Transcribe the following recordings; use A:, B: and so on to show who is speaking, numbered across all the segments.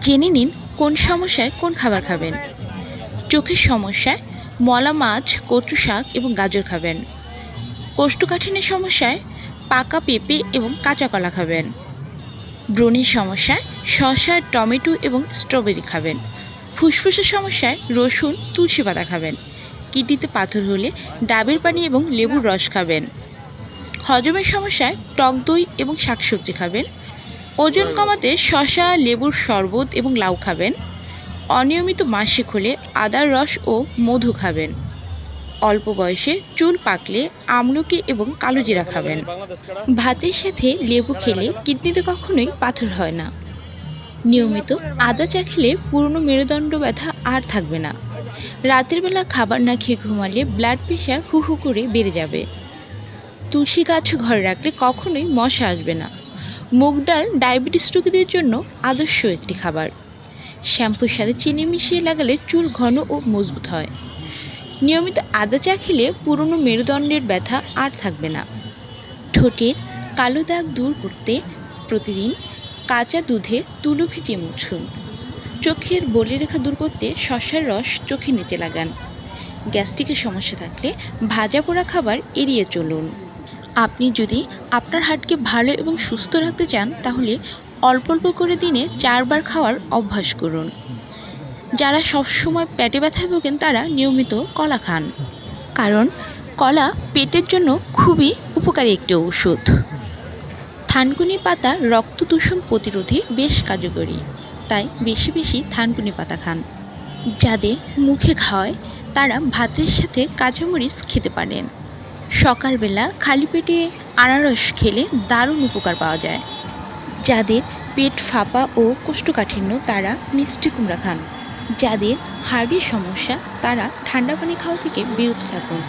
A: জেনে নিন কোন সমস্যায় কোন খাবার খাবেন। চোখের সমস্যায় মলা মাছ, কচু শাক এবং গাজর খাবেন। কোষ্ঠকাঠিন্যের সমস্যায় পাকা পেঁপে এবং কাঁচা কলা খাবেন। ব্রণের সমস্যায় শসা, টমেটো এবং স্ট্রবেরি খাবেন। ফুসফুসের সমস্যায় রসুন, তুলসী পাতা খাবেন। কিডনিতে পাথর হলে ডাবের পানি এবং লেবুর রস খাবেন। হজমের সমস্যায় টক দই এবং শাকসবজি খাবেন। ওজন কমাতে শশা লেবুর শরবত এবং লাউ খাবেন। অনিয়মিত মাসিক হলে আদার রস ও মধু খাবেন। অল্প বয়সে চুল পাকলে আমলকি এবং কালোজিরা খাবেন। ভাতের সাথে লেবু খেলে কিডনিতে কখনোই পাথর হয় না। নিয়মিত আদা চা খেলে পুরনো মেরুদণ্ড ব্যথা আর থাকবে না। রাতের বেলা খাবার না খেয়ে ঘুমালে ব্লাড প্রেশার হু হু করে বেড়ে যাবে। তুলসী গাছ ঘরে রাখলে কখনোই মশা আসবে না। মুগ ডাল ডায়াবেটিস রোগীদের জন্য আদর্শ একটি খাবার। শ্যাম্পুর সাথে চিনি মিশিয়ে লাগালে চুল ঘন ও মজবুত হয়। নিয়মিত আদা চা খেলে পুরনো মেরুদণ্ডের ব্যথা আর থাকবে না। ঠোঁটের কালো দাগ দূর করতে প্রতিদিন কাঁচা দুধে তুলো ভিজিয়ে মুছুন। চোখের বলি রেখা দূর করতে শসার রস চোখে নিচে লাগান। গ্যাস্ট্রিকের সমস্যা থাকলে ভাজা পোড়া খাবার এড়িয়ে চলুন। আপনি যদি আপনার হার্টকে ভালো এবং সুস্থ রাখতে চান, তাহলে অল্প অল্প করে দিনে চারবার খাওয়ার অভ্যাস করুন। যারা সবসময় পেটে ব্যথায় ভোগেন, তারা নিয়মিত কলা খান। কারণ কলা পেটের জন্য খুবই উপকারী একটি ঔষধ। থানকুনি পাতা রক্ত দূষণ প্রতিরোধে বেশ কার্যকরী। তাই বেশি বেশি থানকুনি পাতা খান। যাদের মুখে খাওয়ায়, তারা ভাতের সাথে কাঁচামরিচ খেতে পারেন। সকালবেলা খালি পেটে আনারস খেলে দারুণ উপকার পাওয়া যায়, যাদের পেট ফাঁপা ও কোষ্ঠকাঠিন্য তারা মিষ্টি কুমড়া খান, যাদের হার্টের সমস্যা তারা ঠান্ডা পানি খাওয়া থেকে বিরত থাকুন,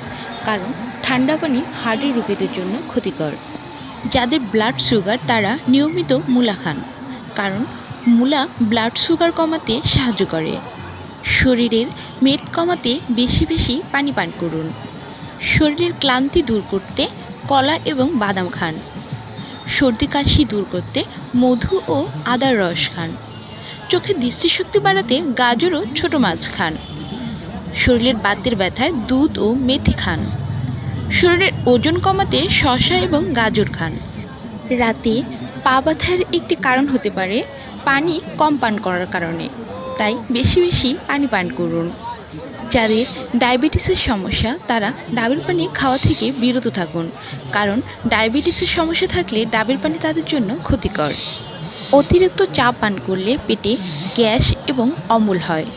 A: কারণ ঠান্ডা পানি হার্টের রোগীদের জন্য ক্ষতিকর, যাদের ব্লাড সুগার তারা নিয়মিত মূলা খান, কারণ মূলা ব্লাড সুগার কমাতে সাহায্য করে, শরীরের মেদ কমাতে বেশি বেশি পানি পান করুন। শরীরের ক্লান্তি দূর করতে কলা এবং বাদাম খান। সর্দি কাশি দূর করতে মধু ও আদার রস খান। চোখের দৃষ্টিশক্তি বাড়াতে গাজর ও ছোটো মাছ খান। শরীরের বাতের ব্যথায় দুধ ও মেথি খান। শরীরের ওজন কমাতে শশা এবং গাজর খান। রাতে পা ব্যথার একটি কারণ হতে পারে পানি কম পান করার কারণে। তাই বেশি বেশি পানি পান করুন। যাদের ডায়াবেটিসের সমস্যা, তারা ডাবের পানি খাওয়া থেকে বিরত থাকুন। কারণ ডায়াবেটিসের সমস্যা থাকলে ডাবের পানি তাদের জন্য ক্ষতিকর। অতিরিক্ত চা পান করলে পেটে গ্যাস এবং অম্ল হয়।